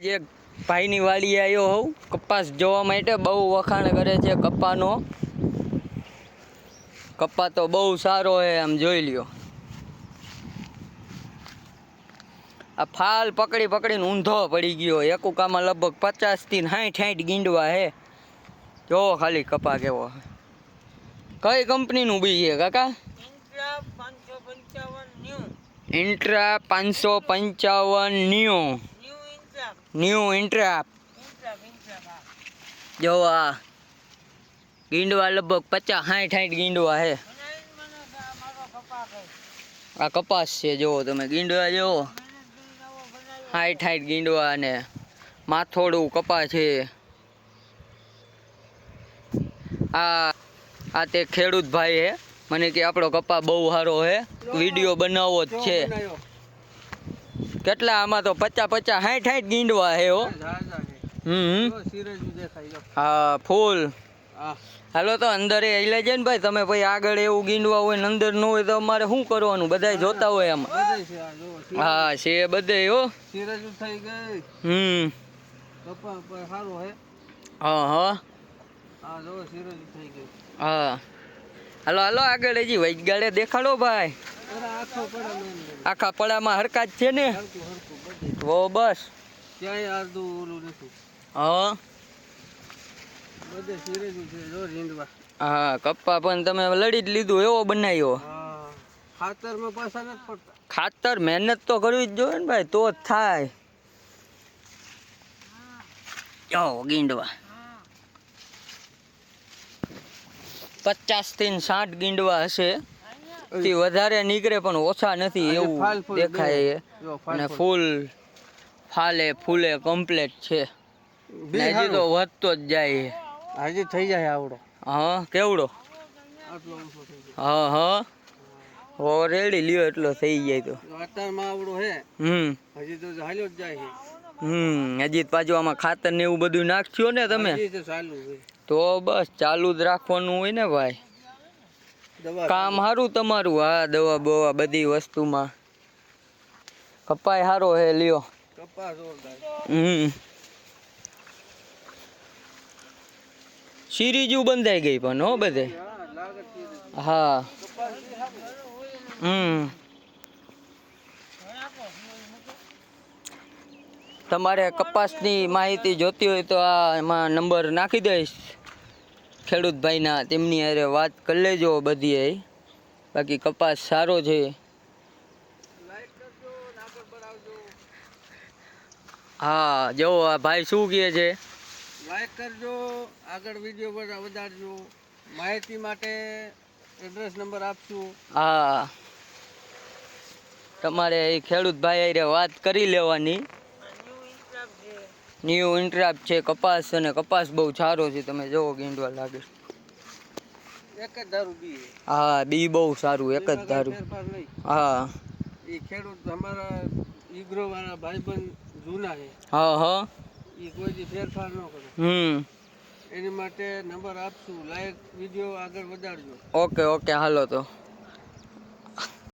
જે ભાઈની વાડીએ આવ્યો હોઉં કપાસ જોવા માટે બહુ વખાણ કરે છે કપાનો. કપા તો બહુ સારો છે આમ જોઈ લ્યો. આ ફાલ પકડી પકડીને ઊંધો પડી ગયો એકુકામાં લગભગ પચાસથી સાઠ સાઠ ગીંડવા હે. જોવો ખાલી કપા કેવો. કઈ કંપનીનું બી છે કાકા? ઇન્ટ્રા પાંચસો પંચાવન new. New ઇન્ટ્રાપ Intra new Intra Intra Intra હા જો આ ગીંડવા લગભગ પચાસ સાઠ સાઠ ગીંડવા કે આ કપાસ છે, જુઓ તમે ગીંડવા, જુઓ. સાઠ સાઠ ગીંડવા અને માથોડું કપાસ છે. આ આ તે ખેડૂત ભાઈ હે મને કે આપણો કપા બહુ સારો હે વીડિયો બનાવવો જ છે. કેટલા આમાં તો પચાસ પચાસ સાઠ સાઠ ગીંડવા હે હો. હમ. હા ફૂલ. હાલો તો અંદર એ છે ને ભાઈ તમે ભાઈ આગળ એવું ગીંડવા હોય ને અંદર ન હોય તો અમારે શું કરવાનું? બધાય જોતા હોય આમાં. હા છે બધે હો. સિરજ થઈ ગઈ. હમ. સારું હે. હા હા. હા જો સિરજ થઈ ગઈ. હા. હાલો હાલો આગળ હજી વૈગાડે દેખાડો ભાઈ. આખો પડામાં હરકત છે ને? તો બસ. ક્યાંય આદું ઓલું નથી. હા. બધે સિરજ છે જો રીંડવા હા કપ્પા પણ તમે લડી જ લીધું એવો બનાવ્યો. ખાતર ખાતરમાં પાછા નથી પડતા ખાતર મહેનત તો કરવી જ જોઈએ ને ભાઈ તો જ થાય. જો ગીંડવા. પચાસથી સાઠ ગીંડવા હશે. થી વધારે નીકળે પણ ઓછા નથી એવું દેખાય અને ફૂલ. ફૂલ ફાલે કમ્પ્લેટ છે. હજી તો વધતો જ જાય. હજી થઈ જાય આવડો. હા કેવડો? હા હા. હો રેડી લ્યો એટલો થઈ જાય તો. આવડો હે. હમ. હજી તો હાલ્યો જ જાય હમ હજી પાછું આમાં ખાતર ને એવું બધું નાખશો ને તમે તો બસ ચાલુ જ રાખવાનું હોય ને ભાઈ. કામ સારું તમારું હા દવા બવા બધી વસ્તુમાં. કપાય સારો હે લ્યો. હમ. સિરીજુ બંધાઈ ગઈ પણ હો બધે. હા. હમ. તમારે કપાસની માહિતી જોતી હોય તો આ એમાં નંબર નાખી દઈશ. ખેડૂત ભાઈના તેમની અરે વાત કરી લેજો બધી બાકી કપાસ સારો છે. હા જો આ ભાઈ શું કહે છે? લાઈક કરજો આગળ વીડિયો બધા વધારજો. માહિતી માટે એડ્રેસ નંબર આપશું હા. તમારે એ ખેડૂત ભાઈ વાત કરી લેવાની. ન્યૂ ઇન્ટ્રાપ છે કપાસ અને કપાસ બહુ સારો છે તમે જોવો ગીંડવા લાગે. એક જ દારૂ બી હા બી બહુ સારું એક જ નહીં. હા. એ ખેડૂત અમારા ઈગ્રો વાળા ભાઈબંધ જૂના છે. હા હા. એ કોઈ ફેરફાર ન કરે. હમ. એની માટે નંબર આપશું લાઈક વીડિયો આગળ વધારજો. ઓકે ઓકે હાલો તો.